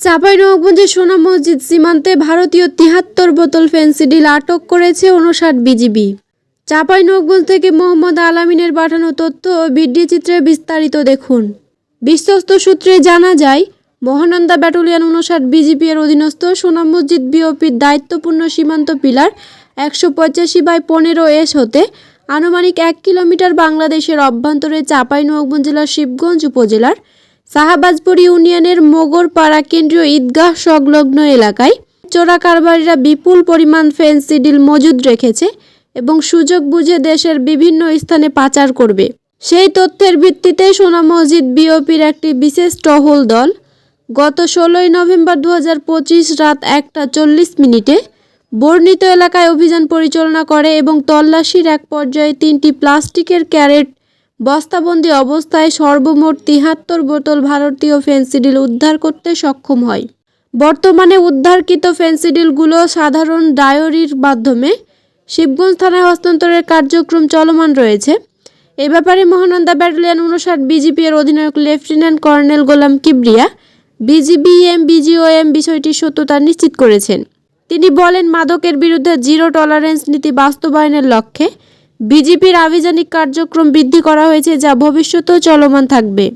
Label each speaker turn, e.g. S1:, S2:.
S1: চাঁপাইনবাবগঞ্জের সোনা মসজিদ সীমান্তে ভারতীয় তিহাত্তর বোতল ফেন্সিডিল আটক করেছে উনষাট বিজিবি। চাঁপাইনবাবগঞ্জ থেকে মোহাম্মদ আলামিনের পাঠানো তথ্য ও ভিডিও চিত্রে বিস্তারিত দেখুন। বিশ্বস্ত সূত্রে জানা যায়, মহানন্দা ব্যাটালিয়ন উনষাট বিজিপি এর অধীনস্থ সোনা মসজিদ বিওপির দায়িত্বপূর্ণ সীমান্ত পিলার একশো পঁচাশি বাই পনেরো এস হতে আনুমানিক এক কিলোমিটার বাংলাদেশের অভ্যন্তরে চাঁপাইনবাবগঞ্জ জেলার শিবগঞ্জ উপজেলার শাহবাজপুর ইউনিয়নের মোগরপাড়া কেন্দ্রীয় ঈদগাহ সংলগ্ন এলাকায় চোরা কারবারিরা বিপুল পরিমাণ ফেন্সিডিল মজুদ রেখেছে এবং সুযোগ বুঝে দেশের বিভিন্ন স্থানে পাচার করবে। সেই তথ্যের ভিত্তিতে সোনা মসজিদ বিওপির একটি বিশেষ টহল দল গত ষোলোই নভেম্বর দু হাজার পঁচিশ রাত একটা চল্লিশ মিনিটে বর্ণিত এলাকায় অভিযান পরিচালনা করে এবং তল্লাশির এক পর্যায়ে তিনটি প্লাস্টিকের ক্যারেট বস্তাবন্দি অবস্থায় সর্বমোট তিহাত্তর বোতল ভারতীয় ফেন্সিডিল উদ্ধার করতে সক্ষম হয়। বর্তমানে উদ্ধারকৃত ফেন্সিডিলগুলো সাধারণ ডায়েরির মাধ্যমে শিবগঞ্জ থানায় হস্তান্তরের কার্যক্রম চলমান রয়েছে। এ ব্যাপারে মহানন্দা ব্যাটালিয়ন উনষাট বিজিপি এর অধিনায়ক lieutenant colonel Golam Kibria BGBM BGOM বিষয়টির সত্যতা নিশ্চিত করেছেন। তিনি বলেন, মাদকের বিরুদ্ধে জিরো টলারেন্স নীতি বাস্তবায়নের লক্ষ্যে বিজেপির আভিযানিক কার্যক্রম বৃদ্ধি করা হয়েছে যা ভবিষ্যতেও চলমান থাকবে।